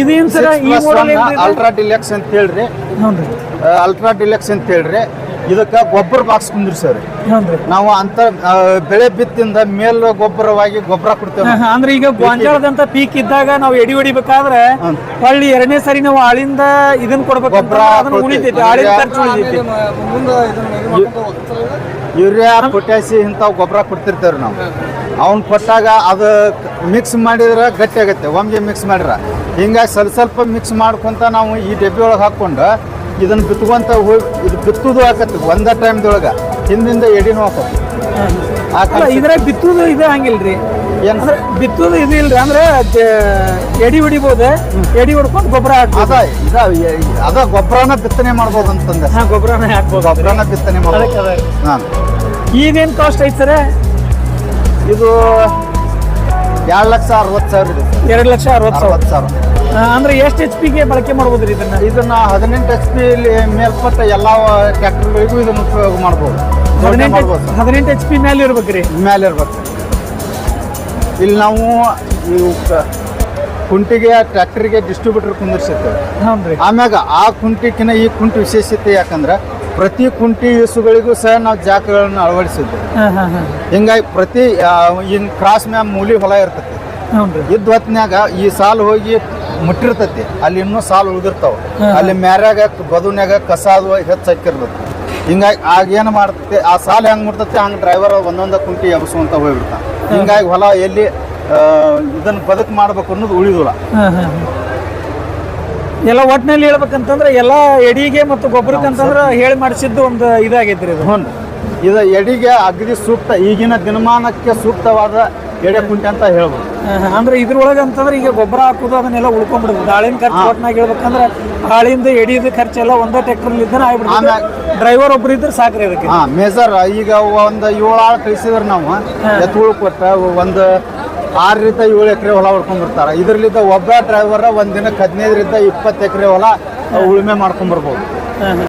ಇದೇನ್ ಸರ್ ಈ ಮಾಡಲ್ ultra deluxe ಅಂತ ಹೇಳ್ರಿ. ಹ್ಞೂ ಅಲ್ಟ್ರಾ ಡಿಲೆಕ್ಸ್ ಅಂತ ಹೇಳ್ರಿ. ಇದಕ್ಕೆ ಗೊಬ್ಬರ ಬಾಕ್ಸ್ ಕುಂದ್ರಿ ಸರ್. ನಾವು ಅಂತ ಬೆಳೆ ಬಿತ್ತಿಂದ ಮೇಲ್ ಗೊಬ್ಬರವಾಗಿ ಗೊಬ್ಬರ ಕೊಡ್ತೇವೆ ಅಂದ್ರೆ ಈಗ ಗೊಂಜಾಳದಂತ ಪೀಕ್ ಇದ್ದಾಗ ನಾವು ಎಡಿ ಹೊಡಿಬೇಕಾದ್ರೆ ಹಳ್ಳಿ ಎರಡನೇ ಸರಿ ನಾವು ಆಳಿಂದ ಇದನ್ನ ಕೊಡ್ಬೇಕು ಗೊಬ್ಬರ ಅದನ್ನ ಕೊಡ್ತೀವಿ. ಉಳಿತೈತಿ ಆಳಿನ ಖರ್ಚು ಉಳಿತೈತಿ. ಯೂರಿಯಾ ಪೊಟ್ಯಾಸಿ ಇಂಥವು ಗೊಬ್ಬರ ಕೊಡ್ತಿರ್ತೇವೆ ನಾವು. ಅವ್ನು ಕೊಟ್ಟಾಗ ಅದು ಮಿಕ್ಸ್ ಮಾಡಿದ್ರೆ ಗಟ್ಟಿ ಆಗತ್ತೆ. ಒಮ್ಗೆ ಮಿಕ್ಸ್ ಮಾಡಿರ. ಹಿಂಗಾಗಿ ಸ್ವಲ್ಪ ಸ್ವಲ್ಪ ಮಿಕ್ಸ್ ಮಾಡ್ಕೊಂತ ನಾವು ಈ ಡಬ್ಬಿ ಒಳಗೆ ಹಾಕ್ಕೊಂಡು ಇದನ್ನು ಬಿತ್ಕೊಂತ ಹೋಗಿ ಇದು ಬಿತ್ತುದು ಆಕತಿ ಒಂದೇ ಟೈಮ್ದೊಳಗೆ ಹಿಂದಿಂದ ಎಡಿನೂ ಆಕತಿ ಅಲ್ಲ ಇದ್ರಾಗ ಬಿತ್ತುದು ಇದು ಹಂಗಿಲ್ರಿ. ಏನಂದ್ರೆ ಬಿತ್ತುದು ಇದು ಇಲ್ರಿ ಅಂದ್ರೆ ಎಡಿ ಹೊಡಿಬೋದು ಎಡಿ ಹೊಡ್ಕೊಂಡು ಗೊಬ್ಬರ ಅದ ಇದ ಅದ ಗೊಬ್ಬರನ ಬಿತ್ತನೆ ಮಾಡ್ಬೋದು ಅಂತಂದ್ರೆ ಹಾ ಗೊಬ್ಬರನ ಹಾಕ್ಬೋದು. ಗೊಬ್ಬರನ ಬಿತ್ತನೆ ಮಾಡ್ಬೋದು. ಹಾಂ. ಇದೇನ್ ಕಾಸ್ಟ್ ಐತೆ ಸರ್? ಇದು ಎರಡು ಲಕ್ಷ ಅರವತ್ತು ಸಾವಿರ ಇದೆ. ಎರಡು ಲಕ್ಷ ಅರವತ್ತು ಸಾವಿರ. ಅರವತ್ತು ಸಾವಿರ. ಅಂದ್ರೆ ಎಷ್ಟು ಎಚ್ ಪಿಗೆ ಬಳಕೆ ಮಾಡ್ಬೋದ್ರಿ ಇದನ್ನ? ಇದನ್ನ ಹದಿನೆಂಟು ಎಚ್ ಪಿ ಮೇಲ್ಪಟ್ಟ ಎಲ್ಲ ಟ್ರ್ಯಾಕ್ಟರ್ಗಳಿಗೂ ಇದನ್ನ ಉಪಯೋಗ ಮಾಡ್ಬೋದು. ಹದಿನೆಂಟು ಮಾಡ್ಬೋದು ಹದಿನೆಂಟು ಎಚ್ ಪಿ ಮೇಲೆ ಇರ್ಬೇಕ್ರಿ ಮೇಲೆ ಇರ್ಬೇಕು. ಇಲ್ಲಿ ನಾವು ಇವು ಕ- ಕುಂಟಿಗೆ ಟ್ರ್ಯಾಕ್ಟರ್ಗೆ ಡಿಸ್ಟ್ರಿಬ್ಯೂಟರ್ ಕುಂದಿರ್ಸಿರ್ತೇವೆ ಹ್ಞೂ ರೀ ಆಮ್ಯಾಗ ಆ ಕುಂಟಿಕಿನ ಈ ಕುಂಟಿ ವಿಶೇಷತೆ ಯಾಕಂದ್ರೆ ಪ್ರತಿ ಕುಂಟಿ ಇಸುಗಳಿಗೂ ಸಹ ನಾವು ಜಾಕಗಳನ್ನು ಅಳವಡಿಸಿದ್ದೇವೆ ಹಾಂ ಹಿಂಗಾಗಿ ಪ್ರತಿ ಇನ್ ಕ್ರಾಸ್ ಮ್ಯಾಮ್ ಮೂಲಿ ಹೊಲ ಇರ್ತೈತಿ. ಇದ್ದ ಹೊತ್ನ್ಯಾಗ ಈ ಸಾಲು ಹೋಗಿ ಮುಟ್ಟಿರ್ತೈತಿ. ಅಲ್ಲಿ ಇನ್ನೂ ಸಾಲು ಉಳಿದಿರ್ತಾವ. ಅಲ್ಲಿ ಮ್ಯಾರ್ಯಾಗ ಬದುನ್ಯಾಗ ಕಸ ಅದು ಹೆಚ್ಚು ಹಾಕಿರ್ತೈತಿ ಹಿಂಗಾಗಿ ಆಗ ಏನು ಮಾಡ್ತೈತಿ ಆ ಸಾಲು ಹೆಂಗ್ ಮುಟ್ತೈತಿ ಹಂಗೆ ಡ್ರೈವರ್ ಒಂದೊಂದ ಕುಂಟಿ ಎಬ್ಸುವಂತ ಹೋಗ್ಬಿಡ್ತಾನೆ. ಹಿಂಗಾಗಿ ಹೊಲ ಎಲ್ಲಿ ಆ, ಇದನ್ನ ಬದುಕು ಮಾಡ್ಬೇಕು ಅನ್ನೋದು ಉಳಿದಿಲ್ಲ. ಎಲ್ಲ ಒಟ್ಟಿನಲ್ಲಿ ಹೇಳ್ಬೇಕಂತಂದ್ರೆ ಎಲ್ಲ ಎಡಿಗೆ ಮತ್ತು ಗೊಬ್ಬರಕ್ಕೆ ಅಂತಂದ್ರೆ ಹೇಳಿ ಮಾಡಿಸಿದ್ದು ಒಂದು ಇದಾಗೈತ್ರಿ ಇದು. ಹ್ಞೂ. ಇದು ಎಡಿಗೆ ಅಗದಿ ಸೂಕ್ತ ಈಗಿನ ದಿನಮಾನಕ್ಕೆ ಸೂಕ್ತವಾದ ಎಡೆ ಕುಂಟೆ ಅಂತ ಹೇಳ್ಬೋದು. ಅಂದ್ರೆ ಇದ್ರೊಳಗೆ ಅಂತಂದ್ರೆ ಈಗ ಗೊಬ್ಬರ ಹಾಕೋದು ಅದನ್ನೆಲ್ಲ ಉಳ್ಕೊಂಡ್ಬಿಡುದು ದಾಳಿನ ಖರ್ಚು ಒಟ್ನಾಗ ಹೇಳ್ಬೇಕಂದ್ರೆ ಆಳಿಂದ ಎಡಿದ ಖರ್ಚೆಲ್ಲ ಒಂದೇ ಟ್ರ್ಯಾಕ್ಟರ್ ಇದ್ದಾನೆ ಆಗ್ಬಿಡುತ್ತೆ. ಡ್ರೈವರ್ ಒಬ್ರು ಇದ್ರೆ ಸಾಕ್ರಿ ಅದಕ್ಕೆ. ಮೇಜರ್ ಈಗ ಒಂದು ಏಳು ಆಳು ಕಳಿಸಿದ್ರೆ ನಾವು. ಎತ್ತುಗಳು ಕೊಟ್ಟ ಒಂದು ಆರರಿಂದ ಏಳು ಎಕರೆ ಹೊಲ ಹೊಡ್ಕೊಂಡ್ಬಿಡ್ತಾರೆ ಇದ್ರಲ್ಲಿದ್ದ ಒಬ್ಬ ಡ್ರೈವರ್ ಒಂದು ದಿನಕ್ಕೆ ಹದಿನೈದರಿಂದ ಇಪ್ಪತ್ತು ಎಕರೆ ಹೊಲ ಉಳುಮೆ ಮಾಡ್ಕೊಂಡ್ಬರ್ಬೋದು.